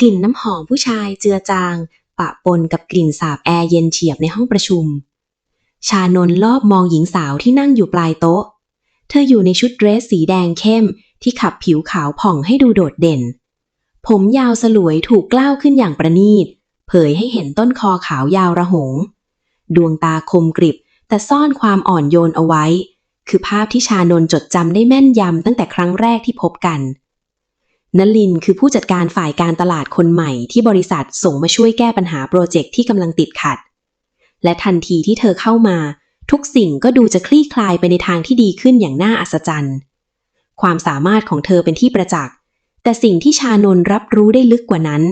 กลิ่นน้ำหอมผู้ชายเจือจาง ปะปนกับกลิ่นสาบแอร์เย็นเฉียบในห้องประชุม ชานนท์รอบมองหญิงสาวที่นั่งอยู่ปลายโต๊ะ เธออยู่ในชุดเดรสสีแดงเข้มที่ขับผิวขาวผ่องให้ดูโดดเด่น ผมยาวสลวยถูกกล้าวขึ้นอย่างประณีต เผยให้เห็นต้นคอขาวยาวระหง ดวงตาคมกริบแต่ซ่อนความอ่อนโยนเอาไว้ คือภาพที่ชานนจดจำได้แม่นยำตั้งแต่ครั้งแรกที่พบกัน นลินคือผู้จัดการฝ่ายการตลาดคนใหม่ที่บริษัทส่งมาช่วยแก้ปัญหาโปรเจกต์ที่กำลังติดขัด และทันทีที่เธอเข้ามา ทุกสิ่งก็ดูจะคลี่คลายไปในทางที่ดีขึ้นอย่างน่าอัศจรรย์ ความสามารถของเธอเป็นที่ประจักษ์ แต่สิ่งที่ชานนรับรู้ได้ลึกกว่านั้น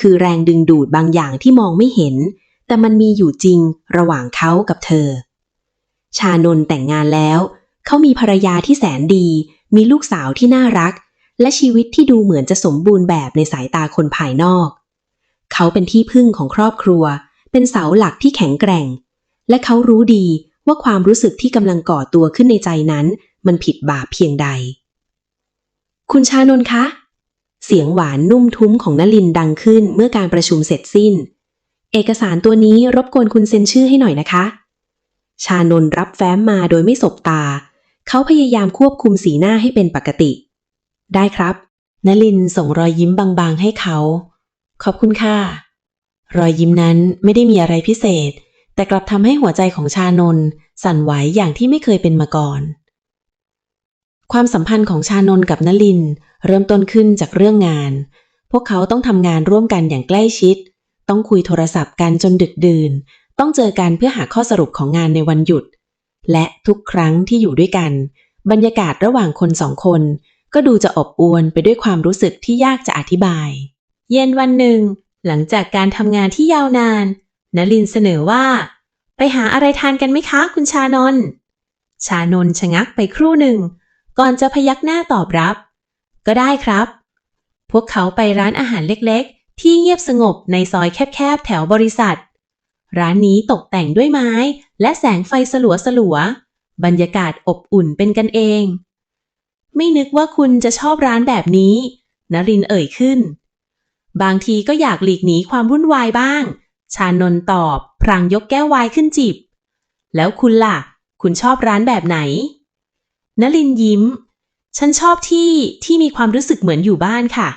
คือแรงดึงดูดบางอย่างที่มองไม่เห็น แต่มันมีอยู่จริงระหว่างเขากับเธอ ชานนแต่งงานแล้ว เขามีภรรยาที่แสนดี มีลูกสาวที่น่ารัก และชีวิตที่ดูเหมือนจะสมบูรณ์แบบในสายตาคนภายนอก เขาเป็นที่พึ่งของครอบครัว เป็นเสาหลักที่แข็งแกร่ง และเขารู้ดีว่าความรู้สึกที่กำลังก่อตัวขึ้นในใจนั้น มันผิดบาปเพียงใด คุณชานนคะ เสียงหวานนุ่มทุ้มของนลินดังขึ้นเมื่อการประชุมเสร็จสิ้น เอกสารตัวนี้รบกวนคุณเซ็นชื่อให้หน่อยนะคะ ชานนรับแฟ้มมาโดยไม่สบตา เขาพยายามควบคุมสีหน้าให้เป็นปกติ ได้ครับนลินส่งรอยยิ้มบางๆให้เขา ขอบคุณค่ะ รอยยิ้มนั้นไม่ได้มีอะไรพิเศษ แต่กลับทำให้หัวใจของชานนสั่นไหวอย่างที่ไม่เคยเป็นมาก่อน ความสัมพันธ์ของชานนกับนลินเริ่มต้นขึ้นจากเรื่องงาน พวกเขาต้องทำงานร่วมกันอย่างใกล้ชิด ต้องคุยโทรศัพท์กันจนดึกดื่น ต้องเจอกันเพื่อหาข้อสรุปของงานในวันหยุด และทุกครั้งที่อยู่ด้วยกัน บรรยากาศระหว่างคนสองคน ก็ดูจะอบอวลไปด้วยความรู้สึกที่ยากจะอธิบาย เย็นวันหนึ่ง หลังจากการทำงานที่ยาวนานนลินเสนอว่า ไปหาอะไรทานกันไหมคะ คุณชานนท์ชานนท์ชะงักไปครู่หนึ่ง ก่อนจะพยักหน้าตอบรับ ก็ได้ครับ พวกเขาไปร้านอาหารเล็กๆ ที่เงียบสงบในซอยแคบๆ แถวบริษัท ร้านนี้ตกแต่งด้วยไม้ และแสงไฟสลัวๆบรรยากาศอบอุ่นเป็นกันเอง ไม่นึกว่าคุณจะชอบร้านแบบนี้ นรินเอ่ยขึ้น บางทีก็อยากหลีกหนีความวุ่นวายบ้าง ชานนตอบ พรางยกแก้ววายขึ้นจิบ แล้วคุณล่ะ คุณชอบร้านแบบไหนนลินยิ้ม ฉันชอบที่ที่มีความรู้สึกเหมือนอยู่บ้านค่ะ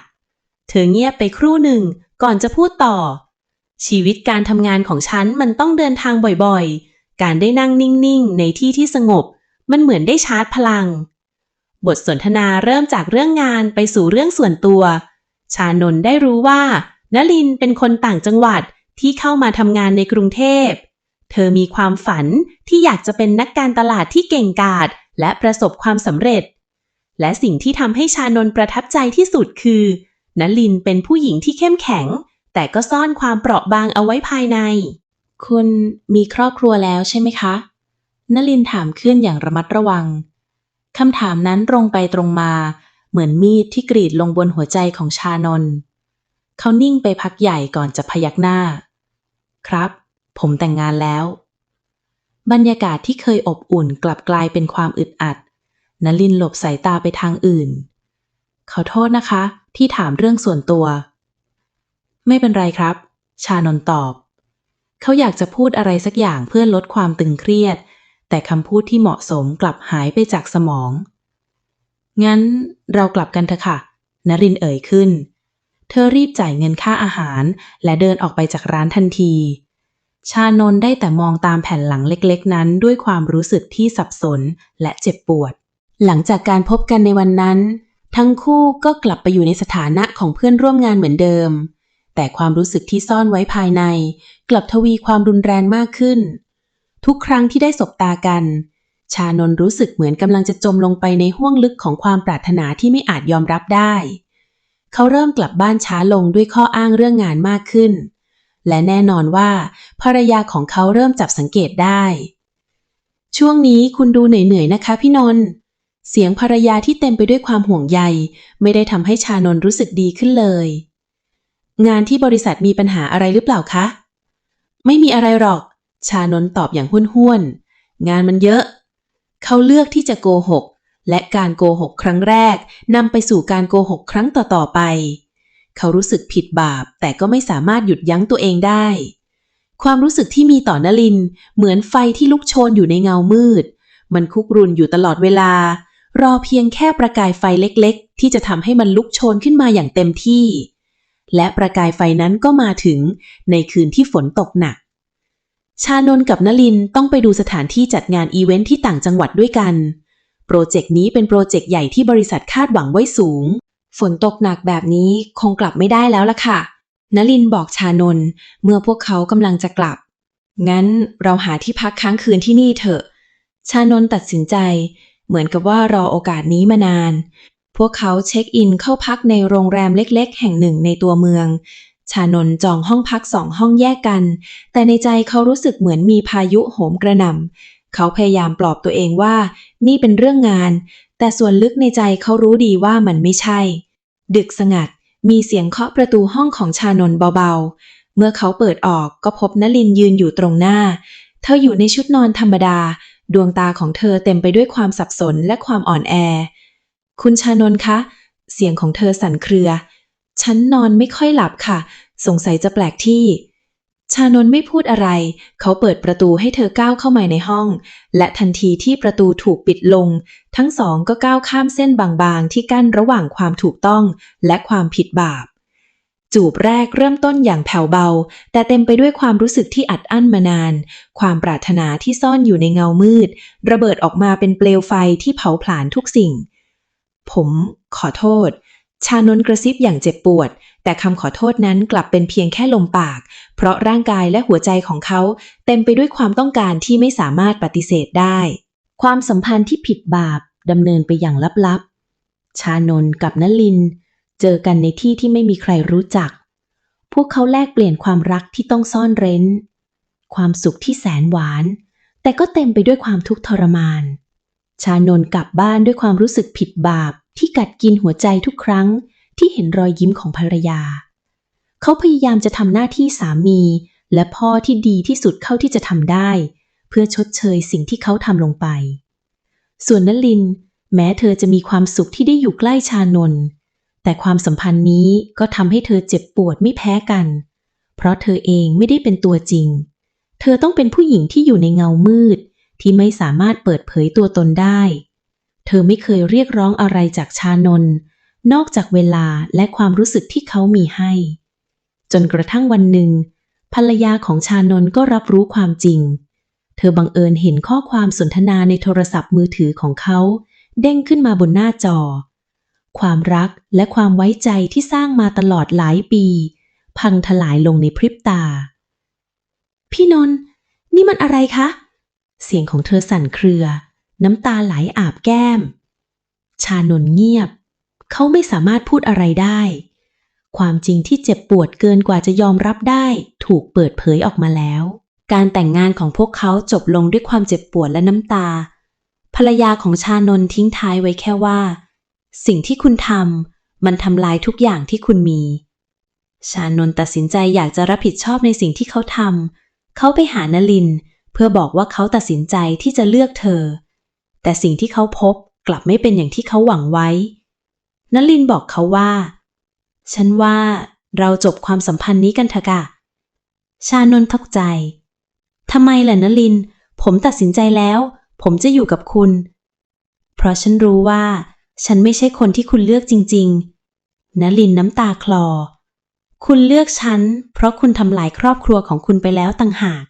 เธอเงียบไปครู่หนึ่งก่อนจะพูดต่อ ชีวิตการทำงานของฉันมันต้องเดินทางบ่อยๆ การได้นั่งนิ่งๆ ในที่ที่สงบ มันเหมือนได้ชาร์จพลัง บทสนทนาเริ่มจากเรื่องงานไปสู่เรื่องส่วนตัว ชานนได้รู้ว่านลินเป็นคนต่างจังหวัดที่เข้ามาทำงานในกรุงเทพ เธอมีความฝันที่อยากจะเป็นนักการตลาดที่เก่งกาจและประสบความสำเร็จ และสิ่งที่ทำให้ชานนประทับใจที่สุดคือนลินเป็นผู้หญิงที่เข้มแข็ง แต่ก็ซ่อนความเปราะบางเอาไว้ภายใน คุณมีครอบครัวแล้วใช่ไหมคะ นลินถามขึ้นอย่างระมัดระวัง คำถามนั้นตรงไปตรงมา เหมือนมีดที่กรีดลงบนหัวใจของชานนท์เขานิ่งไปพักใหญ่ก่อนจะพยักหน้า ครับ ผมแต่งงานแล้ว บรรยากาศที่เคยอบอุ่นกลับกลายเป็นความอึดอัดนลินหลบสายตาไปทางอื่น ขอโทษนะคะ ที่ถามเรื่องส่วนตัว ไม่เป็นไรครับ ชานนตอบ เขาอยากจะพูดอะไรสักอย่างเพื่อลดความตึงเครียด แต่คำพูดที่เหมาะสมกลับหายไปจากสมอง งั้นเรากลับกันเถอะค่ะ นรินเอ่ยขึ้น เธอรีบจ่ายเงินค่าอาหารและเดินออกไปจากร้านทันที ชานนได้แต่มองตามแผ่นหลังเล็กๆ นั้นด้วยความรู้สึกที่สับสนและเจ็บปวด หลังจากการพบกันในวันนั้น ทั้งคู่ก็กลับไปอยู่ในสถานะของเพื่อนร่วมงานเหมือนเดิม แต่ความรู้สึกที่ซ่อนไว้ภายใน กลับทวีความรุนแรงมากขึ้น ทุกครั้งที่ได้สบตากัน ชานนรู้สึกเหมือนกำลังจะจมลงไปในห้วงลึกของความปรารถนาที่ไม่อาจยอมรับได้ เขาเริ่มกลับบ้านช้าลงด้วยข้ออ้างเรื่องงานมากขึ้น และแน่นอนว่า ภรรยาของเขาเริ่มจับสังเกตได้ ช่วงนี้คุณดูเหนื่อยๆนะคะพี่นนท์เสียงภรรยาที่เต็มไปด้วยความห่วงใย ไม่ได้ทำให้ชานนรู้สึกดีขึ้นเลย งานที่บริษัทมีปัญหาอะไรหรือเปล่าคะ ไม่มีอะไรหรอก ชานนตอบอย่างห้วนๆ งานมันเยอะ เขาเลือกที่จะโกหก และการโกหกครั้งแรกนำไปสู่การโกหกครั้งต่อๆไป เขารู้สึกผิดบาปแต่ก็ไม่สามารถหยุดยั้งตัวเองได้ ความรู้สึกที่มีต่อนลิน เหมือนไฟที่ลุกโชนอยู่ในเงามืด มันคุกรุนอยู่ตลอดเวลา รอเพียงแค่ประกายไฟเล็กๆ ที่จะทำให้มันลุกโชนขึ้นมาอย่างเต็มที่ และประกายไฟนั้นก็มาถึงในคืนที่ฝนตกหนัก ชานนกับนลินต้องไปดูสถานที่จัดงานอีเวนท์ที่ต่างจังหวัดด้วยกัน โปรเจกต์นี้เป็นโปรเจกต์ใหญ่ที่บริษัทคาดหวังไว้สูง ฝนตกหนักแบบนี้คงกลับไม่ได้แล้วล่ะค่ะ นลินบอกชานนเมื่อพวกเขากำลังจะกลับ งั้นเราหาที่พักค้างคืนที่นี่เถอะ ชานนตัดสินใจ เหมือนกับว่ารอโอกาสนี้มานาน พวกเขาเช็คอินเข้าพักในโรงแรมเล็ก ๆ แห่งหนึ่งในตัวเมือง ชานนจองห้องพักสองห้องแยกกัน แต่ในใจเขารู้สึกเหมือนมีพายุโหมกระหน่ำเขาพยายามปลอบตัวเองว่า นี่เป็นเรื่องงาน แต่ส่วนลึกในใจเขารู้ดีว่ามันไม่ใช่ ดึกสงัด มีเสียงเคาะประตูห้องของชานนเบาๆ เมื่อเขาเปิดออกก็พบนลินยืนอยู่ตรงหน้า เธออยู่ในชุดนอนธรรมดา ดวงตาของเธอเต็มไปด้วยความสับสนและความอ่อนแอ คุณชานนคะ เสียงของเธอสั่นเครือ ฉันนอนไม่ค่อยหลับค่ะ สงสัยจะแปลกที่ ชานนไม่พูดอะไร เขาเปิดประตูให้เธอก้าวเข้ามาในห้อง และทันทีที่ประตูถูกปิดลง ทั้งสองก็ก้าวข้ามเส้นบางๆ ที่กั้นระหว่างความถูกต้องและความผิดบาป จูบแรกเริ่มต้นอย่างแผ่วเบา แต่เต็มไปด้วยความรู้สึกที่อัดอั้นมานาน ความปรารถนาที่ซ่อนอยู่ในเงามืด ระเบิดออกมาเป็นเปลวไฟที่เผาผลาญทุกสิ่ง ผมขอโทษ ชานนกระซิบอย่างเจ็บปวด แต่คำขอโทษนั้นกลับเป็นเพียงแค่ลมปาก เพราะร่างกายและหัวใจของเขาเต็มไปด้วยความต้องการที่ไม่สามารถปฏิเสธได้ ความสัมพันธ์ที่ผิดบาปดำเนินไปอย่างลับๆ ชานนกับนลิน เจอกันในที่ที่ไม่มีใครรู้จัก พวกเขาแลกเปลี่ยนความรักที่ต้องซ่อนเร้น ความสุขที่แสนหวาน แต่ก็เต็มไปด้วยความทุกข์ทรมาน ชานนกลับบ้านด้วยความรู้สึกผิดบาป ที่กัดกินหัวใจทุกครั้งที่เห็นรอยยิ้มของภรรยา เขาพยายามจะทำหน้าที่สามี และพ่อที่ดีที่สุดเข้าที่จะทำได้ เพื่อชดเชยสิ่งที่เขาทำลงไป ส่วนนลิน แม้เธอจะมีความสุขที่ได้อยู่ใกล้ชานนท์แต่ความสัมพันธ์นี้ก็ทำให้เธอเจ็บปวดไม่แพ้กัน เพราะเธอเองไม่ได้เป็นตัวจริง เธอต้องเป็นผู้หญิงที่อยู่ในเงามืด ที่ไม่สามารถเปิดเผยตัวตนได้ เธอไม่เคยเรียกร้องอะไรจากชานนท์นอกจากเวลาและความรู้สึกที่เขามีให้ จนกระทั่งวันหนึ่ง ภรรยาของชานนท์ก็รับรู้ความจริง เธอบังเอิญเห็นข้อความสนทนาในโทรศัพท์มือถือของเขา เด้งขึ้นมาบนหน้าจอ ความรักและความไว้ใจที่สร้างมาตลอดหลายปี พังทลายลงในพริบตา พี่นนท์นี่มันอะไรคะ เสียงของเธอสั่นเครือ น้ำตาไหลอาบแก้ม ชานนเงียบ เขาไม่สามารถพูดอะไรได้ ความจริงที่เจ็บปวดเกินกว่าจะยอมรับได้ถูกเปิดเผยออกมาแล้ว การแต่งงานของพวกเขาจบลงด้วยความเจ็บปวดและน้ำตา ภรรยาของชานนทิ้งท้ายไว้แค่ว่า สิ่งที่คุณทำมันทำลายทุกอย่างที่คุณมี ชานนตัดสินใจอยากจะรับผิดชอบในสิ่งที่เขาทำเขาไปหานลินเพื่อบอกว่าเขาตัดสินใจที่จะเลือกเธอ แต่สิ่งที่เขาพบกลับไม่เป็นอย่างที่เขาหวังไว้ นลินบอกเขาว่า ฉันว่าเราจบความสัมพันธ์นี้กันเถอะกะ ชานนท์ทกใจ ทำไมล่ะนลิน ผมตัดสินใจแล้ว ผมจะอยู่กับคุณ เพราะฉันรู้ว่า ฉันไม่ใช่คนที่คุณเลือกจริง ๆนลินน้ำตาคลอ คุณเลือกฉัน เพราะคุณทำลายครอบครัวของคุณไปแล้วต่างหาก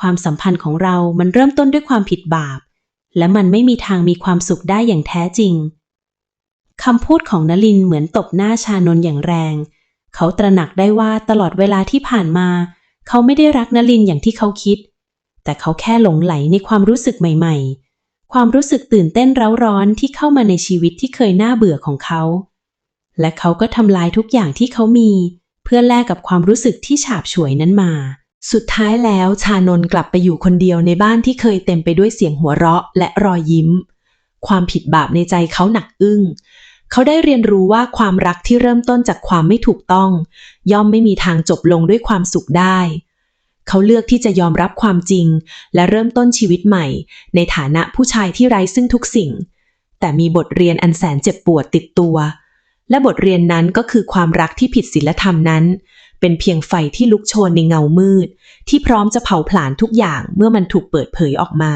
ความสัมพันธ์ของเรามันเริ่มต้นด้วยความผิดบาป และมันไม่มีทางมีความสุขได้อย่างแท้จริงคำพูดของนลินเหมือนตบหน้าชานนอย่างแรง เขาตระหนักได้ว่าตลอดเวลาที่ผ่านมา เขาไม่ได้รักนลินอย่างที่เขาคิด แต่เขาแค่หลงไหลในความรู้สึกใหม่ ๆ ความรู้สึกตื่นเต้นเร้าร้อนที่เข้ามาในชีวิตที่เคยน่าเบื่อของเขา และเขาก็ทำลายทุกอย่างที่เขามี เพื่อแลกกับความรู้สึกที่ฉาบฉวยนั้นมา สุดท้ายแล้วชานนกลับไปอยู่คนเดียวในบ้านที่เคยเต็มไปด้วยเสียงหัวเราะและรอยยิ้ม ความผิดบาปในใจเขาหนักอึ้ง เขาได้เรียนรู้ว่าความรักที่เริ่มต้นจากความไม่ถูกต้อง ย่อมไม่มีทางจบลงด้วยความสุขได้ เขาเลือกที่จะยอมรับความจริง และเริ่มต้นชีวิตใหม่ ในฐานะผู้ชายที่ไร้ซึ่งทุกสิ่ง แต่มีบทเรียนอันแสนเจ็บปวดติดตัว และบทเรียนนั้นก็คือความรักที่ผิดศีลธรรมนั้น เป็นเพียงไฟที่ลุกโชนในเงามืด ที่พร้อมจะเผาผลาญทุกอย่างเมื่อมันถูกเปิดเผยออกมา